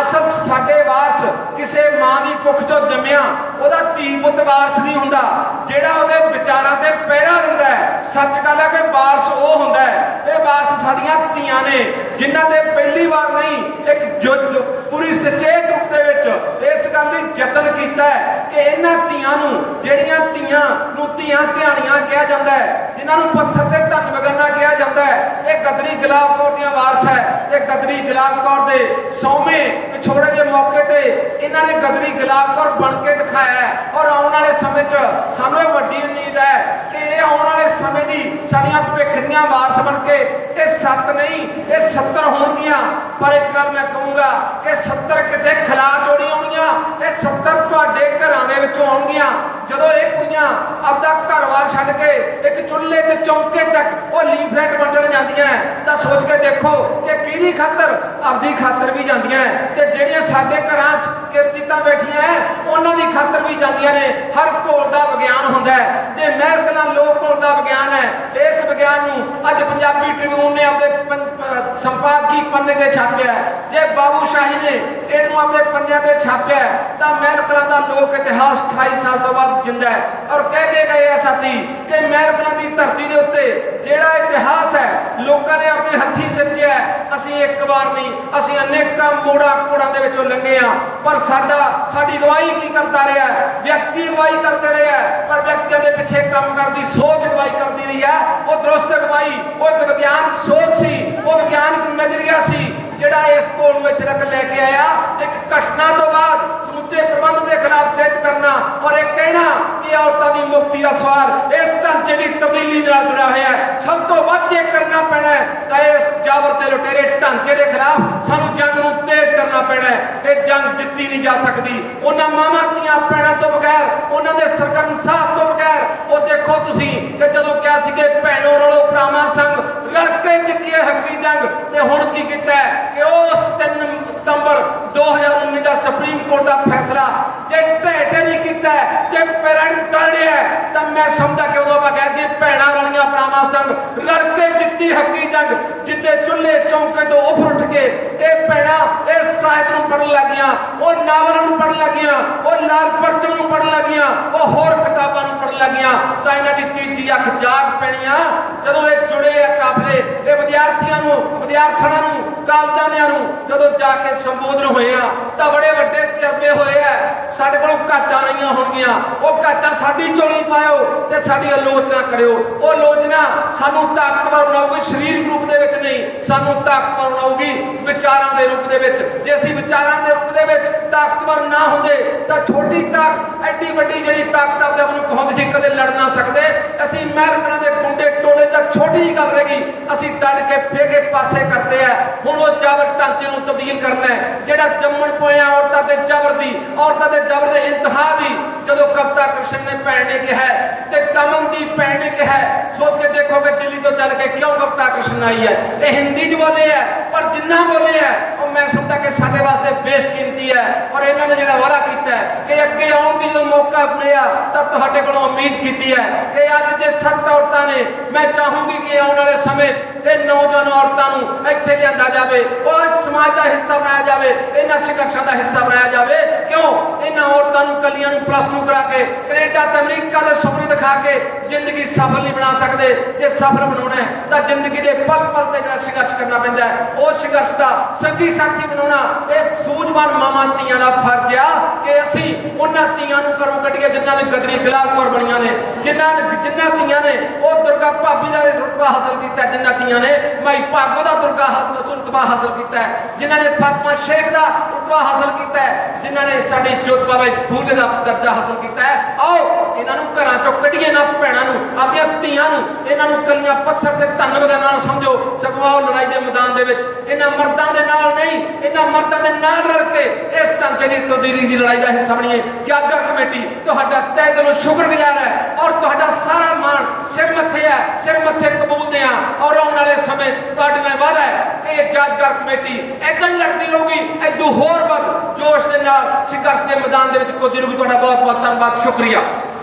ਅਸਲ ਸਾਡੇ ਵਾਰਸ ਕਿਸੇ ਮਾਂ ਦੀ ਕੁੱਖ ਤੋਂ ਜੰਮਿਆ, ਉਹਦਾ ਧੀ ਪੁੱਤ ਵਾਰਸ ਨਹੀਂ ਹੁੰਦਾ, ਜਿਹੜਾ ਉਹਦੇ ਵਿਚਾਰਾਂ ਤੇ ਪਹਿਰਾ ਦਿੰਦਾ ਹੈ। ਸੱਚ ਗੱਲ ਹੈ ਕਿ ਵਾਰਸ ਉਹ ਹੁੰਦਾ ਹੈ, ਇਹ ਵਾਰਸ ਸਾਡੀਆਂ ਧੀਆਂ ਨੇ, ਜਿਨ੍ਹਾਂ ਦੇ ਪਹਿਲੀ ਵਾਰ ਨਹੀਂ, ਇੱਕ ਜੁੱਜ ਪੂਰੀ ਸਚੇਤ ਰੂਪ ਦੇ ਵਿੱਚ ਇਸ ਗੱਲ ਲਈ ਯਤਨ ਕੀਤਾ ਹੈ ਕਿ ਇਹਨਾਂ ਧੀਆਂ ਨੂੰ, ਜਿਹੜੀਆਂ ਧੀਆਂ ਨੂੰ ਧੀਆਂ ਧਿਆਣੀਆਂ ਕਿਹਾ ਜਾਂਦਾ ਹੈ, ਜਿਨ੍ਹਾਂ ਨੂੰ ਪੱਥਰ ਤੇ ਧਨ ਵਗਾਨਾ ਕਿਹਾ ਜਾਂਦਾ ਹੈ, ਇਹ ਕਦਰੀ ਗੁਲਾਬ ਕੌਰ ਦੀਆਂ ਵਾਰਸ ਹੈ, ਇਹ ਕਦਰੀ ਗੁਲਾਬ ਕੌਰ ਦੇ ਸੌਵੇਂ ਵਿਛੋੜੇ ਦੇ ਮੌਕੇ ਤੇ ਇਹਨਾਂ ਨੇ ਗਦਰੀ ਗੁਲਾਬ ਬਣ ਕੇ ਦਿਖਾਇਆ ਹੈ ਔਰ ਆਉਣ ਵਾਲੇ ਸਮੇਂ 'ਚ ਸਾਨੂੰ ਇਹ ਵੱਡੀ ਉਮੀਦ ਹੈ ਕਿ ਇਹ ਆਉਣ ਵਾਲੇ ਸਮੇਂ ਦੀ ਸਾਡੀਆਂ ਭਵਿੱਖ ਦੀਆਂ ਵਾਰਸ ਬਣ ਕੇ ਇਹ ਸੱਤ ਨਹੀਂ, ਇਹ 70 ਹੋਣਗੀਆਂ। ਪਰ ਇੱਕ ਗੱਲ ਮੈਂ ਕਹੂੰਗਾ ਕਿ 70 ਕਿਸੇ ਖਿਲਾ ਚੋੜੀ ਆਉਣਗੀਆਂ, ਇਹ 70 ਤੁਹਾਡੇ ਘਰਾਂ ਦੇ ਵਿੱਚੋਂ ਆਉਣਗੀਆਂ। ਜਦੋਂ ਇਹ ਕੁੜੀਆਂ ਆਪਦਾ ਘਰ-ਬਾਰ ਛੱਡ ਕੇ ਇੱਕ ਚੁੱਲ੍ਹੇ ਤੇ ਚੌਂਕੇ ਲੀਫਲੈਟ ਵੰਡਣ ਜਾਂਦੀਆਂ ਤਾਂ ਸੋਚ ਕੇ ਦੇਖੋ ਕਿ ਕਿਹਦੀ ਖਾਤਰ ਆਪਦੀ ਖਾਤਰ ਵੀ ਜਾਂਦੀਆਂ ਤੇ ਜਿਹੜੀਆਂ ਸਾਡੇ ਘਰਾਂ 'ਚ ਕਿਰਤੀਤਾਂ ਬੈਠੀਆਂ ਉਹਨਾਂ ਦੀ ਖਾਤਰ ਵੀ ਜਾਂਦੀਆਂ ਨੇ। ਹਰ ਘੋਲ ਦਾ ਵਿਗਿਆਨ ਹੁੰਦਾ ਹੈ ਜੇ ਮਹਿਰਕਨਾ ਲੋਕ ਘੋਲ ਦਾ ਵਿਗਿਆਨ ਹੈ ਇਸ ਵਿਗਿਆਨ ਨੂੰ ਅੱਜ ਪੰਜਾਬੀ ਟ੍ਰਿਬਿਊਨ ਨੇ ਆਪਦੇ ਸੰਪਾਦਕੀ ਪੰਨੇ ਤੇ ਛਾਪਿਆ ਜੇ ਬਾਬੂ ਸ਼ਾਹੀ ਨੇ ਇਹਨੂੰ ਆਪਦੇ ਪੰਨਿਆਂ ਤੇ ਛਾਪਿਆ ਤਾਂ ਮਹਿਲ ਮਹਿਰਕਨਾ ਦਾ ਲੋਕ ਇਤਿਹਾਸ 28 ਸਾਲ ਤੋਂ ਬਾਅਦ ਜਿੰਦਾ ਹੈ ਔਰ ਕਹਿ ਕੇ ਗਏ ਆ ਸਾਥੀ ਕਿ ਮਹਿਰਕਨਾ ਦੀ ਧਰਤੀ ਦੇ ਉੱਤੇ ਜਿਹੜਾ ਇਤਿਹਾਸ ਹੈ, ਲੋਕਾਂ ਨੇ ਆਪਣੇ ਹੱਥੀ ਸਿਰਜਿਆ ਅਸੀਂ ਇੱਕ ਵਾਰ ਨਹੀਂ, ਅਸੀਂ ਅਨੇਕਾਂ ਮੋੜਾ ਕੋੜਾਂ ਦੇ ਵਿੱਚੋਂ ਲੰਘੇ ਆ ਪਰ ਸਾਡਾ, ਸਾਡੀ ਅਗਵਾਈ ਕੀ ਕਰਦਾ ਰਿਹਾ ਵਿਅਕਤੀ ਅਗਵਾਈ ਕਰਦੇ ਰਹੇ ਪਰ ਵਿਅਕਤੀਆਂ ਦੇ ਪਿੱਛੇ ਕੰਮ ਕਰਦੀ ਸੋਚ ਅਗਵਾਈ ਕਰਦੀ ਰਹੀ ਹੈ। ਉਹ ਦਰੁਸਤ ਅਗਵਾਈ ਉਹ ਇੱਕ ਵਿਗਿਆਨਕ ਸੋਚ ਸੀ, ਉਹ ਵਿਗਿਆਨਕ ਨਜ਼ਰੀਆ ਸੀ, ਜਿਹੜਾ ਇਸ ਕੋਲ ਨੂੰ ਇੱਥੇ ਤੱਕ ਲੈ ਕੇ ਆਇਆ। ਇੱਕ ਘਟਨਾ ਤੋਂ ਬਾਅਦ ਸਮੁੱਚੇ ਪ੍ਰਬੰਧ ਦੇ ਖਿਲਾਫ ਸਿੱਧ ਕਰਨਾ ਔਰ ਇਹ ਕਹਿਣਾ ਕਿ ਔਰਤਾਂ ਦੀ ਮੁਕਤੀ ਇਸ ਢਾਂਚੇ ਦੀ ਤਬਦੀਲੀ ਨਾਲ ਜੁੜਿਆ ਹੋਇਆ ਹੈ। ਸਭ ਤੋਂ ਵੱਧ ਜੇ ਕਰਨਾ ਪੈਣਾ ਹੈ, ਤਾਂ ਇਸ ਜਾਬਰ ਤੇ ਲੁਟੇਰੇ ਢਾਂਚੇ ਦੇ ਖਿਲਾਫ ਸਾਨੂੰ ਜੰਗ ਨੂੰ ਤੇਜ਼ ਕਰਨਾ ਪੈਣਾ ਹੈ ਇਹ ਜੰਗ ਜਿੱਤੀ ਨਹੀਂ ਜਾ ਸਕਦੀ। ਉਹਨਾਂ ਮਾਵਾਂ ਦੀਆਂ ਪੈਣਾ ਤੋਂ ਬਗੈਰ, ਉਹਨਾਂ ਦੇ ਸਰਕਰਮ ਸਾਹਿਬ ਤੋਂ ਬਗੈਰ, ਉਹ ਦੇਖੋ ਤੁਸੀਂ ਕਿ ਜਦੋਂ ਕਿਹਾ ਸੀ ਕਿ ਭੈਣੋ ਰਲੋ ਭਰਾਵਾਂ ਸੰਗ ਰਲ ਕੇ ਜਿੱਤੀਏ ਹੱਕੀ ਜੰਗ, ਤੇ ਹੁਣ ਕੀ ਕੀਤਾ ਹੈ ਕਿ ਉਸ 3 ਸਤੰਬਰ 2019 ਦਾ ਸੁਪਰੀਮ ਕੋਰਟ ਦਾ ਫੈਸਲਾ ਜੇ ਢੇਟੇ ਕੀਤਾ ਜੇ ਪੈਰੈਂਟ ਤੜਿਆ ਤਾਂ ਮੈਂ ਸਮਝਦਾ ਕਿ ਉਦੋਂ ਆਪਾਂ ਕਹਿ ਦਈਏ ਰਲੀਆਂ ਭਰਾਵਾਂ ਸੰਗ ਰਲ ਜਿੱਤੀ ਹੱਕੀ ਜੰਗ ਜਿੱਦੇ ਚੁੱਲ੍ਹੇ ਚੌਂਕੇ ਤੋਂ ਉੱਪਰ ਉੱਠ ਕੇ ਇਹ ਭੈਣਾਂ, ਇਹ ਸਾਹਿਤ ਨੂੰ ਪੜ੍ਹਨ ਲੱਗੀਆਂ, ਉਹ ਨਾਵਲਾਂ ਨੂੰ ਪੜ੍ਹਨ ਲੱਗੀਆਂ, ਉਹ ਲਾਲ ਪਰਚਮ ਨੂੰ ਪੜ੍ਹਨ ਲੱਗੀਆਂ, ਉਹ ਹੋਰ ਕਿਤਾਬਾਂ ਨੂੰ ਪੜ੍ਹਨ ਲੱਗੀਆਂ, ਤਾਂ ਇਹਨਾਂ ਦੀ ਤੀਜੀ ਅੱਖ ਜਾਗ ਪੈਣੀਆਂ ਜਦੋਂ ਇਹ ਜੁੜੇ ਆ ਕਾਫਲੇ ਇਹ ਵਿਦਿਆਰਥੀਆਂ ਨੂੰ, ਵਿਦਿਆਰਥਣਾਂ ਨੂੰ, ਕਾਲਜਾਂ ਦਿਆਂ ਨੂੰ ਜਦੋਂ ਜਾ ਕੇ ਸੰਬੋਧਨ ਹੋਏ ਆ, ਤਾਂ ਬੜੇ ਵੱਡੇ ਤਜਰਬੇ ਹੋਏ ਆ। ਸਾਡੇ ਕੋਲੋਂ ਘਾਟਾਂ ਆਈਆਂ ਹੋਣਗੀਆਂ। ਉਹ ਘਾਟਾਂ ਸਾਡੀ ਚੋਲੀ ਪਾਇਓ ਤੇ ਸਾਡੀ ਆਲੋਚਨਾ ਕਰਿਓ। ਉਹ ਆਲੋਚਨਾ ਸਾਨੂੰ ਤਾਕਤਵਰ ਬਣਾਉਗੀ ਸਰੀਰਕ ਰੂਪ ਦੇ ਵਿੱਚ ਨਹੀਂ, ਸਾਨੂੰ ਤਾਕਤਵਰ ਬਣਾਉਗੀ ਵਿਚਾਰਾਂ ਦੇ ਰੂਪ ਦੇ ਵਿੱਚ। ਜੇ ਅਸੀਂ ਵਿਚਾਰਾਂ ਦੇ ਰੂਪ ਦੇ ਵਿੱਚ ਤਾਕਤਵਰ ਨਾ ਹੁੰਦੇ, ਤਾਂ ਛੋਟੀ ਤਾਕਤ, ਐਡੀ ਵੱਡੀ ਜਿਹੜੀ ਤਾਕਤ ਆਪਦੇ ਆਪ ਨੂੰ ਕਹਾਉਂਦੀ ਸੀ, ਕਦੇ ਲੜ ਨਾ ਸਕਦੇ। ਅਸੀਂ ਅਮਰੀਕਨਾਂ ਦੇ ਗੁੰਡੇ ਟੋਲੇ ਤਾਂ ਛੋਟੀ ਜਿਹੀ ਗੱਲ ਰਹਿ ਅਸੀਂ ਡੜ ਕੇ ਫੇਕੇ ਪਾਸੇ ਕਰਦੇ ਆ। ਹੁਣ ਉਹ ਜ਼ਬਰ ਢਾਂਚੇ ਨੂੰ ਤਬਦੀਲ ਕਰਨਾ ਹੈ। ਜਿਹੜਾ ਜੰਮਣ ਪੋਇਆ ਔਰਤਾਂ ਦੇ ਜ਼ਬਰ ਦੀ, ਔਰਤਾਂ ਦੇ ਜ਼ਬਰ ਦੇ ਇੰਤਹਾ ਦੀ, ਜਦੋਂ ਕਵਿਤਾ ਕ੍ਰਿਸ਼ਨ ਨੇ ਭੈਣ ਨੇ ਕਿਹਾ ਤੇ ਕਮਨ ਦੀ ਭੈਣ ਨੇ ਕਿਹਾ ਸੋਚ ਕੇ ਦੇਖੋਗੇ ਦਿੱਲੀ ਤੋਂ ਚੱਲ ਕੇ ਕਿਉਂ ਕਵਿਤਾ ਕ੍ਰਿਸ਼ਨ ਆਈ ਹੈ। ਇਹ ਹਿੰਦੀ 'ਚ ਬੋਲੇ ਹੈ, ਪਰ ਜਿੰਨਾ ਬੋਲੇ ਹੈ ਸਾਡੇ ਵਾਸਤੇ ਬੇਸ਼ਕੀਮਤੀ ਹੈ ਔਰ ਇਹਨਾਂ ਨੇ ਜਿਹੜਾ ਵਾਅਦਾ ਕੀਤਾ ਹੈ ਕਿ ਅੱਗੇ ਆਉਣ ਦੀ ਜਦੋਂ ਮੌਕਾ ਮਿਲਿਆ ਤਾਂ ਤੁਹਾਡੇ ਕੋਲੋਂ ਉਮੀਦ ਕੀਤੀ ਹੈ ਕਿ ਅੱਜ ਜੇ ਸੱਤ ਔਰਤਾਂ ਨੇ, ਮੈਂ ਚਾਹੂੰਗੀ ਕਿ ਆਉਣ ਵਾਲੇ ਸਮੇਂ 'ਚ ਇਹ ਨੌਜਵਾਨ ਔਰਤਾਂ ਨੂੰ ਇੱਥੇ ਲਿਆਂਦਾ ਜਾਵੇ ਉਹ ਸਮਾਜ ਦਾ ਹਿੱਸਾ ਬਣਾਇਆ ਜਾਵੇ, ਇਹਨਾਂ ਸੰਘਰਸ਼ਾਂ ਦਾ ਹਿੱਸਾ ਬਣਾਇਆ ਜਾਵੇ। ਕਿਉਂ? ਇਹਨਾਂ ਔਰਤਾਂ ਨੂੰ ਕੱਲੀਆਂ ਨੂੰ ਪਲੱਸ 2 ਕਰਾ ਕੇ, ਕੈਨੇਡਾ ਤੇ ਅਮਰੀਕਾ ਦੇ ਸੁਪਨੇ ਦਿਖਾ ਕੇ ਜ਼ਿੰਦਗੀ ਸਫਲ ਨਹੀਂ ਬਣਾ ਸਕਦੇ। ਜੇ ਸਫਲ ਬਣਾਉਣਾ ਹੈ ਤਾਂ ਜ਼ਿੰਦਗੀ ਦੇ ਪਲ ਪਲ ਤੇ ਜਿਹੜਾ ਸੰਘਰਸ਼ ਕਰਨਾ ਪੈਂਦਾ ਉਹ ਸੰਘਰਸ਼ ਦਾ ਸੰਗੀ ਸਾਥੀ ਬਣਾਉਣਾ ਇਹ ਸੂਝਵਾਨ ਮਾਵਾਂ ਧੀਆਂ ਦਾ ਫਰਜ਼ ਆ ਕਿ ਅਸੀਂ ਉਹਨਾਂ ਧੀਆਂ ਨੂੰ ਘਰੋਂ ਕੱਢੀਏ ਜਿਨ੍ਹਾਂ ਨੇ ਗਦਰੀ ਗੁਲਾਬ ਬਣੀਆਂ ਨੇ ਜਿਨ੍ਹਾਂ ਨੇ ਜਿਨ੍ਹਾਂ ਧੀਆਂ ਨੇ ਉਹ ਦੁਰਗਾ ਭਾਬੀ ਦਾ ਰੁਤਬਾ ਹਾਸਲ ਕੀਤਾ ਹੈ, ਜਿਨ੍ਹਾਂ ਧੀਆਂ ਨੇ ਮਾਈ ਭਾਗੋ ਦਾ ਦੁਰਗਾ ਰੁਤਬਾ ਹਾਸਲ ਕੀਤਾ ਹੈ ਜਿਨ੍ਹਾਂ ਨੇ ਫਾਤਮਾ ਸ਼ੇਖ ਦਾ ਰੁਤਬਾ ਹਾਸਲ ਕੀਤਾ ਹੈ ਜਿਨ੍ਹਾਂ ਨੇ ਸਾਡੀ ਜੋਤਬਾ ਬਾਈ ਫੂਲੇ ਦਾ ਦਰਜਾ ਹਾਸਲ ਕੀਤਾ ਹੈ। ਆਓ ਇਹਨਾਂ ਨੂੰ ਘਰਾਂ ਚੋਂ ਕੱਢੀਏ ਨਾ ਭੈਣਾਂ ਨੂੰ ਆਪਣੀਆਂ ਧੀਆਂ ਨੂੰ, ਇਹਨਾਂ ਨੂੰ ਕੱਲੀਆਂ ਪੱਥਰ ਤੇ ਧੰਨ ਵਗੈਰਾ ਨਾਲ ਸਮਝੋ, ਸਗੋਂ ਆਓ ਲੜਾਈ ਦੇ ਮੈਦਾਨ ਦੇ ਵਿੱਚ, ਇਹਨਾਂ ਮਰਦਾਂ ਦੇ ਨਾਲ ਨਹੀਂ, ਇਹਨਾਂ ਮਰਦਾਂ ਦੇ ਨਾਲ ਰਲ ਕੇ ਇਸ ਢਾਂਚੇ ਦੀ ਤਬਦੀਲੀ ਦੀ ਲੜਾਈ ਦਾ ਹਿੱਸਾ ਬਣੀਏ। ਯਾਦਗਾਰ ਕਮੇਟੀ, ਤੁਹਾਡਾ ਤਹਿ ਦਿਲੋਂ ਸ਼ੁਕਰਗੁਜ਼ਾਰ ਹੈ ਔਰ ਤੁਹਾਡਾ ਸਾਰਾ ਮਾਣ ਸਿਰ ਮੱਥੇ ਹੈ, ਸਿਰ ਮੱਥੇ ਕਬੂਲਦੇ ਆ ਔਰ ਆਉਣ ਵਾਲੇ ਸਮੇਂ 'ਚ ਤੁਹਾਡੇ ਨਾਲ ਵਾਅਦਾ ਹੈ ਕਿ ਇਹ ਯਾਦਗਾਰ ਕਮੇਟੀ ਏਦਾਂ ਹੀ ਲੜਦੀ ਰਹੂਗੀ ਐਦੂ ਹੋਰ ਵੱਧ ਜੋਸ਼ ਦੇ ਨਾਲ ਸੰਘਰਸ਼ ਦੇ ਮੈਦਾਨ ਦੇ ਵਿੱਚ ਕੋਦੀ ਨੂੰ ਵੀ ਤੁਹਾਡਾ ਬਹੁਤ ਬਹੁਤ ਧੰਨਵਾਦ, ਸ਼ੁਕਰੀਆ।